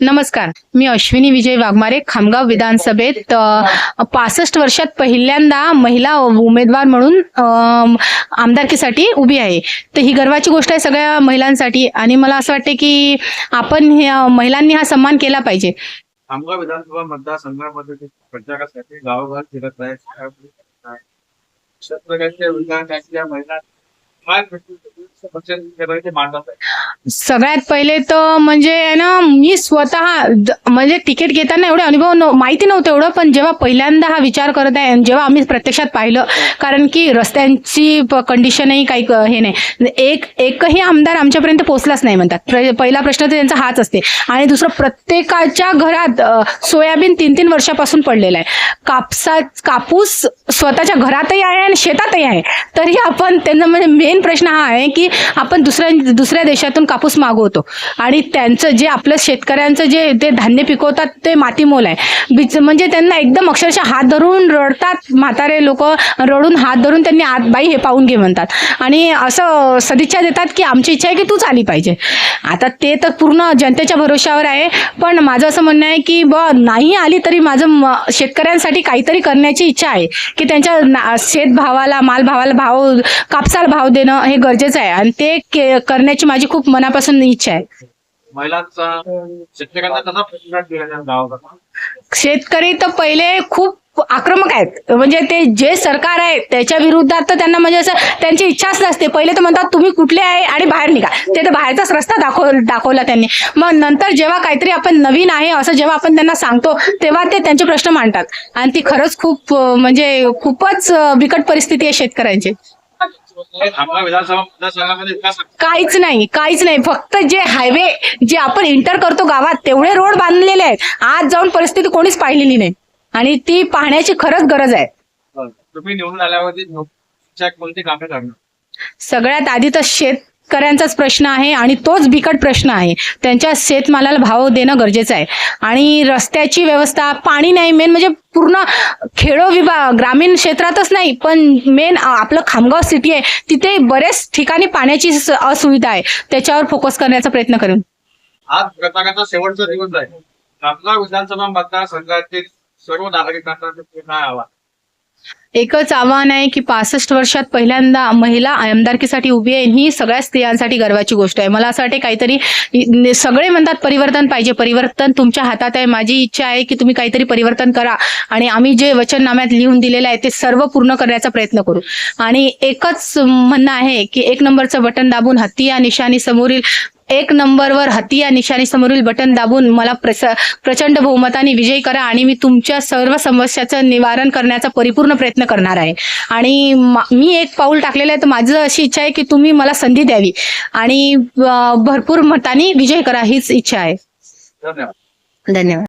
नमस्कार मी अश्विनी विजय वाघमारे खामगाव विधानसभेत पासष्ट वर्षात पहिल्यांदा महिला उमेदवार म्हणून आमदारकीसाठी उभी आहे. तर ही गर्वाची गोष्ट आहे सगळ्या महिलांसाठी आणि मला असं वाटते की आपण महिलांनी हा सन्मान केला पाहिजे. खामगाव विधानसभा मतदारसंघामध्ये प्रचारासाठी गावोगाव फिरत आहे महिला मांडत आहे सगळ्यात पहिले तर म्हणजे आहे ना मी स्वतः द- म्हणजे तिकीट घेताना एवढे अनुभव नव- माहिती नव्हतं एवढं पण जेव्हा पहिल्यांदा हा विचार करत आहे आणि जेव्हा आम्ही प्रत्यक्षात पाहिलं कारण की रस्त्यांची प- कंडिशनही काही क- हे नाही. एक एकही आमदार आमच्यापर्यंत पोहोचलाच नाही म्हणतात. प्र- पहिला प्रश्न तर त्यांचा हाच असते. आणि दुसरं प्रत्येकाच्या घरात अ, सोयाबीन तीन तीन वर्षापासून पडलेलं आहे. कापसा कापूस स्वतःच्या घरातही आहे आणि शेतातही आहे. तरी आपण त्यांना म्हणजे मेन प्रश्न हा आहे की आपण दुसऱ्या दुसऱ्या देशातून कापूस मागवतो. आणि त्यांचं जे आपलं शेतकऱ्यांचं जे ते धान्य पिकवतात ते मातीमोल आहे. बीच म्हणजे त्यांना एकदम अक्षरशः हात धरून रडतात म्हातारे लोक. रडून हात धरून त्यांनी आत बाई हे पाहून घे म्हणतात. आणि असं सदिच्छा देतात की आमची इच्छा आहे की तूच आली पाहिजे. आता ते तर पूर्ण जनतेच्या भरोशावर आहे. पण माझं असं म्हणणं आहे की ब नाही आली तरी माझं म- शेतकऱ्यांसाठी काहीतरी करण्याची इच्छा आहे. की त्यांच्या ना- शेतभावाला मालभावाला भाव कापसाला भाव देणं हे गरजेचं आहे. आणि ते करण्याची माझी खूप मनापासून इच्छा आहे. शेतकरी तर पहिले खूप आक्रमक आहेत. म्हणजे ते जे सरकार आहे त्याच्या विरुद्धात तर त्यांना म्हणजे असं त्यांची इच्छाच नसते. पहिले तर म्हणतात तुम्ही कुठले आहे आणि बाहेर निघा. ते तर बाहेरचाच रस्ता दाखव दाखवला त्यांनी. मग नंतर जेव्हा काहीतरी आपण नवीन आहे असं जेव्हा आपण त्यांना सांगतो तेव्हा ते त्यांचे प्रश्न मांडतात. आणि ती खरंच खूप म्हणजे खूपच बिकट परिस्थिती आहे शेतकऱ्यांची. काहीच नाही काहीच नाही. फक्त जे हायवे जे आपण इंटर करतो गावात तेवढे रोड बांधलेले आहेत. आज जाऊन परिस्थिती कोणीच पाहिलेली नाही. आणि ती पाहण्याची खरंच गरज आहे. तुम्ही निवडून आल्यावरती तुमच्या कोणती कामे करणार? सगळ्यात आधी तर शेतकऱ्यांचाच प्रश्न आहे आणि तोच बिकट प्रश्न आहे. त्यांच्या शेतमालाला भाव देणं गरजेचं आहे. आणि रस्त्याची व्यवस्था पाणी नाही मेन म्हणजे पूर्ण खेडो विभाग ग्रामीण क्षेत्रातच नाही पण मेन आपलं खामगाव सिटी आहे तिथे बरेच ठिकाणी पाण्याची असुविधा आहे. त्याच्यावर फोकस करण्याचा प्रयत्न करेन. आज गटागटा शेवटचा दिवस आहे. खामगाव विधानसभा मतदारसंघातील सर्व नागरिकांना हवा एकच आव्हान आहे की पासष्ट वर्षात पहिल्यांदा महिला आमदारकीसाठी उभी आहे. ही सगळ्या स्त्रियांसाठी गर्वाची गोष्ट आहे. मला असं वाटते काहीतरी सगळे म्हणतात परिवर्तन पाहिजे. परिवर्तन तुमच्या हातात आहे. माझी इच्छा आहे की तुम्ही काहीतरी परिवर्तन करा. आणि आम्ही जे वचननाम्यात लिहून दिलेलं आहे ते सर्व पूर्ण करण्याचा प्रयत्न करू. आणि एकच म्हणणं आहे की एक नंबरचं बटन दाबून हत्ती या निशाणी समोरील एक नंबरवर हत्ती या निशाणी समोरील बटन दाबून मला प्रस प्रचंड बहुमताने विजयी करा आणि मी तुमच्या सर्व समस्याचं निवारण करण्याचा परिपूर्ण प्रयत्न करणार आहे. आणि मा- एक पाऊल टाकलेलं आहे तर माझं अशी इच्छा आहे की तुम्ही मला संधी द्यावी. आणि भरपूर मताने विजय करा हीच इच्छा आहे. धन्यवाद. धन्यवाद.